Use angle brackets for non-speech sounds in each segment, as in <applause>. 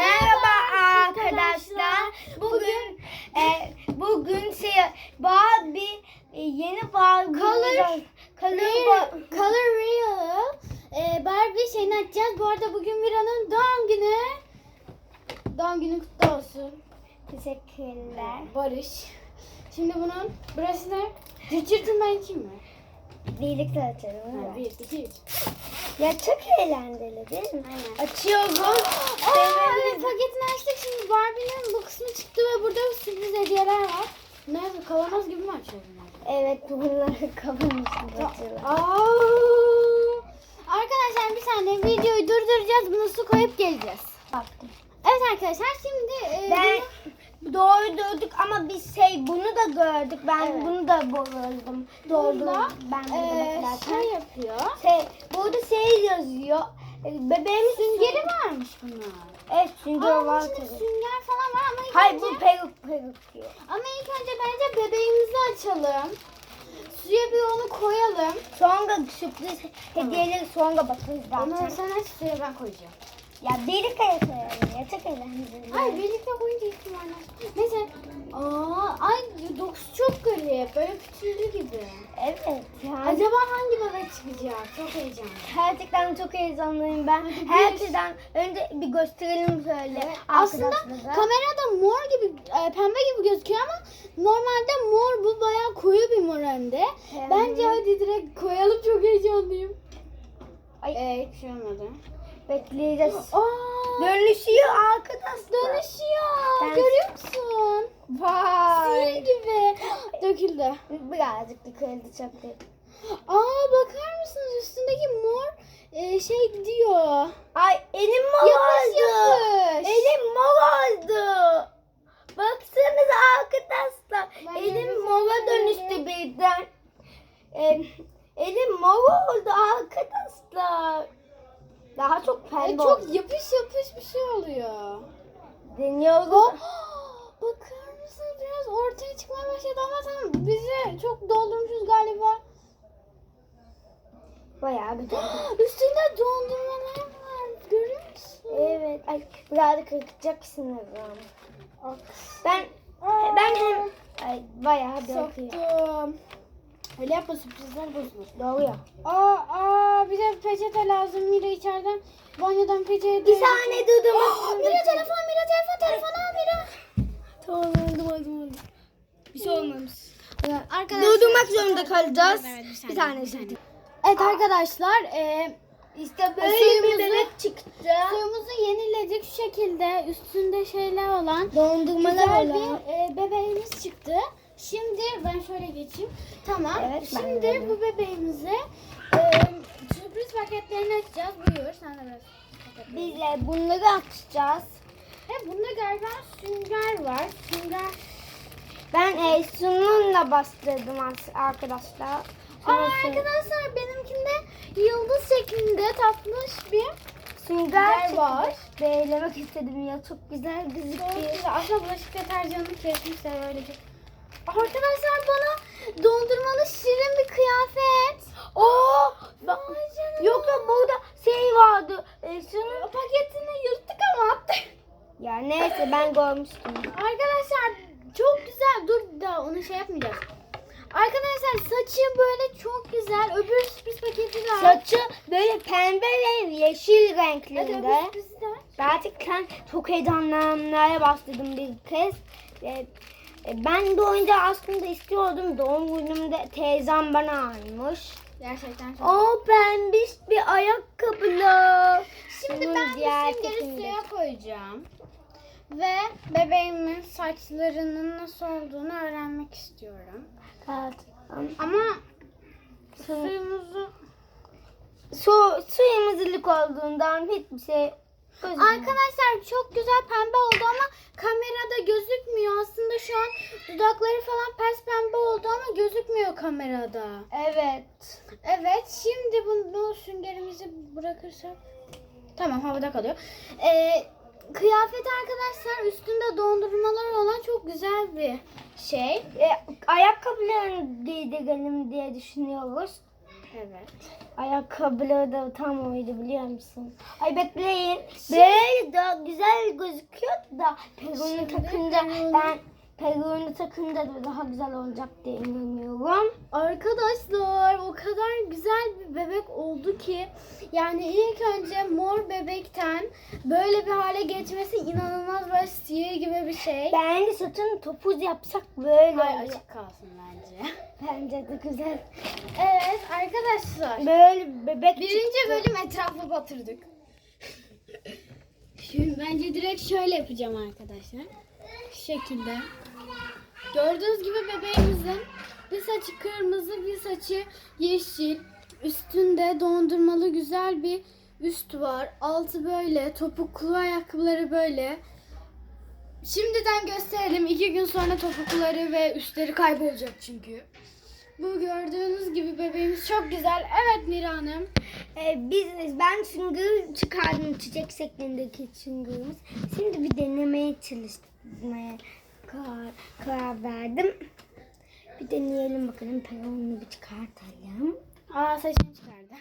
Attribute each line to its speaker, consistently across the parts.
Speaker 1: Merhaba arkadaşlar. Bugün e, bugün şey Barbie e, yeni Barbie
Speaker 2: Color-
Speaker 1: Color
Speaker 2: Color Real e, Barbie şeyini açacağız. Bu arada bugün Mira'nın doğum günü. Doğum günü kutlu olsun.
Speaker 1: Teşekkürler.
Speaker 2: Barış. Şimdi bunun burası ne? Cırcırtın ben kim mi?
Speaker 1: Birlikte açalım.
Speaker 2: Ha, bir, iki, üç.
Speaker 1: Ya çok eğlenceli değil mi?
Speaker 2: Aynen.
Speaker 1: Açıyoruz.
Speaker 2: Aa, evet paketini açtık. Şimdi Barbie'nin bu kısmı çıktı ve burada sürpriz hediyeler var. Ne kavanoz gibi mi açıyor bunlar?
Speaker 1: Evet bunları kapamıştım açıyorlar.
Speaker 2: Aa! Arkadaşlar bir saniye videoyu durduracağız. Bunu su koyup geleceğiz.
Speaker 1: Baktım.
Speaker 2: Evet arkadaşlar şimdi e,
Speaker 1: Ben doğru durduk ama biz şey bunu da gördük. Ben
Speaker 2: Evet.
Speaker 1: bunu da boğuldum. Doğru
Speaker 2: Bunda,
Speaker 1: ben de
Speaker 2: e,
Speaker 1: lazım.
Speaker 2: şey yapıyor.
Speaker 1: Şey, burada şey yazıyor. E, Bebeğin
Speaker 2: Süngeri varmış bunlar.
Speaker 1: Evet sünger
Speaker 2: Aa,
Speaker 1: var
Speaker 2: bunun
Speaker 1: tabii.
Speaker 2: sünger falan var ama ilk
Speaker 1: Hayır
Speaker 2: önce,
Speaker 1: bu peruk peruk diyor.
Speaker 2: ama ilk önce bence bebeğimizi açalım. Suya bir onu koyalım.
Speaker 1: Sonra sürpriz hediyeleri sonra bakarız zaten.
Speaker 2: sen aç suya ben koyacağım.
Speaker 1: Ya birlikte yapalım ya çok eğlenceli.
Speaker 2: Ay birlikte koyunca ihtimaller. Neyse. Aa, ay dokusu çok garip. Böyle pütürlü gibi.
Speaker 1: Evet yani.
Speaker 2: Acaba hangi bebek çıkacak? Çok heyecanlı.
Speaker 1: Gerçekten çok heyecanlıyım ben. <laughs> Her şeyden önce bir gösterelim şöyle.
Speaker 2: Aslında
Speaker 1: arkadaşlara.
Speaker 2: kamerada mor gibi, e, pembe gibi gözüküyor ama normalde mor bu bayağı koyu bir mor hem de.
Speaker 1: Hem
Speaker 2: Bence hadi direkt koyalım çok heyecanlıyım.
Speaker 1: Ay.
Speaker 2: Ee, hiçbir şey olmadı.
Speaker 1: Bekleyeceğiz.
Speaker 2: Aa,
Speaker 1: Dönüşüyor arkadaşlar.
Speaker 2: dönüşüyor.
Speaker 1: Ben-
Speaker 2: Görüyor musun? Sil
Speaker 1: Vay.
Speaker 2: gibi. Döküldü.
Speaker 1: Birazcık kırıldı çok değil.
Speaker 2: Aa bakar mısınız üstündeki mor e, şey gidiyor.
Speaker 1: Ay elim mor
Speaker 2: Yapış
Speaker 1: oldu.
Speaker 2: yapış.
Speaker 1: Elim mor oldu. Baksanıza arkadaşlar.
Speaker 2: Ben
Speaker 1: elim mora dönüştü birden. Ee, elim mor oldu arkadaşlar. Daha çok
Speaker 2: E,
Speaker 1: pembe
Speaker 2: çok
Speaker 1: oldu.
Speaker 2: yapış yapış bir şey oluyor.
Speaker 1: Deniyoruz.
Speaker 2: Oh, <gasps> bakar mısınız biraz ortaya çıkmaya başladı ama tam bizi çok doldurmuşuz galiba.
Speaker 1: Bayağı güzel. <gasps>
Speaker 2: Üstünde dondurmalar var. Görüyor musun?
Speaker 1: evet. Ay birazcık kırıkacaksınız ama. Ben ben hem ay, bayağı döküyor.
Speaker 2: Soktum. Öyle yapma sürprizler bozulur.
Speaker 1: Doğru ya.
Speaker 2: Aa, aa bize peçete lazım. Mira içeriden banyodan peçete.
Speaker 1: Bir saniye durdum.
Speaker 2: Mira telefon, Mira telefon, telefon al Mira.
Speaker 1: Tamam oldu oldu oldu. Bir şey olmamış.
Speaker 2: Arkadaşlar.
Speaker 1: Durdurmak zorunda kalacağız.
Speaker 2: Evet, bir
Speaker 1: bir
Speaker 2: saniye,
Speaker 1: saniye.
Speaker 2: bir Evet arkadaşlar. E,
Speaker 1: İşte böyle
Speaker 2: Suyumuzu-
Speaker 1: bir bebek çıktı.
Speaker 2: suyumuzu yeniledik şu şekilde. Üstünde şeyler olan.
Speaker 1: Dondurmalar
Speaker 2: Güzel
Speaker 1: olan.
Speaker 2: bir e, bebeğimiz çıktı. Şimdi ben şöyle geçeyim. Tamam.
Speaker 1: Evet,
Speaker 2: Şimdi bu bebeğimize e, sürpriz paketlerini açacağız. Buyur. Sen de biraz.
Speaker 1: Biz de bunları açacağız.
Speaker 2: E, bunda galiba sünger var. Sünger.
Speaker 1: Ben e, sunumla bastırdım as- arkadaşlar.
Speaker 2: Aa,
Speaker 1: Sonra
Speaker 2: arkadaşlar benimkinde yıldız şeklinde tatlış bir
Speaker 1: sünger
Speaker 2: var.
Speaker 1: var. Beğenmek istedim ya çok güzel gözüküyor.
Speaker 2: Aslında bulaşık deterjanını kesmişler öyle çok. Arkadaşlar bana dondurmalı şirin bir kıyafet.
Speaker 1: Oo, bak, yok ya burada şey vardı. E, sunum.
Speaker 2: paketini yırttık ama attık. <laughs>
Speaker 1: Ya neyse ben görmüştüm.
Speaker 2: Arkadaşlar çok güzel. Dur da onu şey yapmayacağız. Arkadaşlar saçı böyle çok güzel. Öbür sürpriz paketi de var.
Speaker 1: Saçı böyle pembe ve yeşil renklerinde.
Speaker 2: öbür sürprizi de var.
Speaker 1: Gerçekten çok heyecanlanmaya başladım bir kez. E, e, ben de oyuncağı aslında istiyordum. Doğum günümde teyzem bana almış.
Speaker 2: Gerçekten çok
Speaker 1: O pembiş bir ayakkabılı.
Speaker 2: Şimdi
Speaker 1: Bunun
Speaker 2: ben
Speaker 1: diğer
Speaker 2: bu süngeri suya koyacağım. Ve bebeğimin saçlarının nasıl olduğunu öğrenmek istiyorum.
Speaker 1: Evet.
Speaker 2: Ama
Speaker 1: Su,
Speaker 2: suyumuzu...
Speaker 1: su, suyumuzluk olduğundan hiçbir şey gözükmüyor.
Speaker 2: Arkadaşlar çok güzel pembe oldu ama kamerada gözükmüyor. Aslında şu an dudakları falan pes pembe oldu ama gözükmüyor kamerada.
Speaker 1: Evet.
Speaker 2: Evet şimdi bunu süngerimizi bırakırsak. Tamam havada kalıyor. Ee, kıyafet arkadaşlar üstünde dondurmalar olan çok güzel bir şey.
Speaker 1: E, ayakkabılarını giydirelim diye düşünüyoruz.
Speaker 2: Evet.
Speaker 1: Ayakkabıları da tam oydu biliyor musun? Ay bekleyin. Böyle daha güzel gözüküyor da peruğunu takınca ben peruğunu takınca da daha güzel olacak diye inanıyorum.
Speaker 2: Arkadaşlar o kadar güzel bir bebek oldu ki yani ilk önce mor bebekten böyle bir hale geçmesi inanılmaz böyle sihir gibi bir şey.
Speaker 1: Bence saçını topuz yapsak böyle
Speaker 2: Hayır açık kalsın bence. <laughs>
Speaker 1: Bence de güzel.
Speaker 2: Evet arkadaşlar.
Speaker 1: Böyle bebek
Speaker 2: Birinci
Speaker 1: çıktı.
Speaker 2: bölüm etrafı batırdık. <laughs> Şimdi bence direkt şöyle yapacağım arkadaşlar. Şekilde. Gördüğünüz gibi bebeğimizin bir saçı kırmızı, bir saçı yeşil. Üstünde dondurmalı güzel bir üst var. Altı böyle, topuklu ayakkabıları böyle. Şimdiden gösterelim. İki gün sonra topukluları ve üstleri kaybolacak çünkü. Bu gördüğünüz gibi bebeğimiz çok güzel. Evet Mira Hanım.
Speaker 1: Ee, biz ben çıngır çıkardım çiçek şeklindeki çıngırımız. Şimdi bir denemeye çalışmaya karar, karar verdim. Bir deneyelim bakalım peronunu bir çıkartalım.
Speaker 2: Aa saçını çıkardı.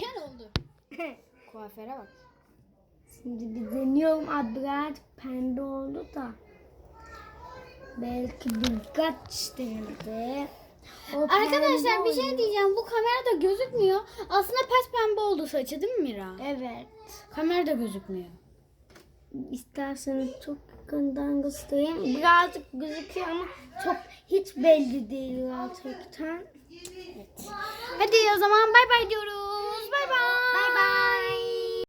Speaker 2: Gel oldu. <laughs> Kuaföre bak.
Speaker 1: Şimdi bir deniyorum. Aa, birazcık pembe oldu da. Belki birkaç denedi. O
Speaker 2: Arkadaşlar bir şey diyeceğim. Bu kamerada gözükmüyor. Aslında pes pembe oldu saçı değil mi Mira?
Speaker 1: Evet.
Speaker 2: Kamerada gözükmüyor.
Speaker 1: İsterseniz çok yakından göstereyim. Birazcık gözüküyor ama çok hiç belli değil gerçekten.
Speaker 2: Hadi o zaman bay bay diyoruz.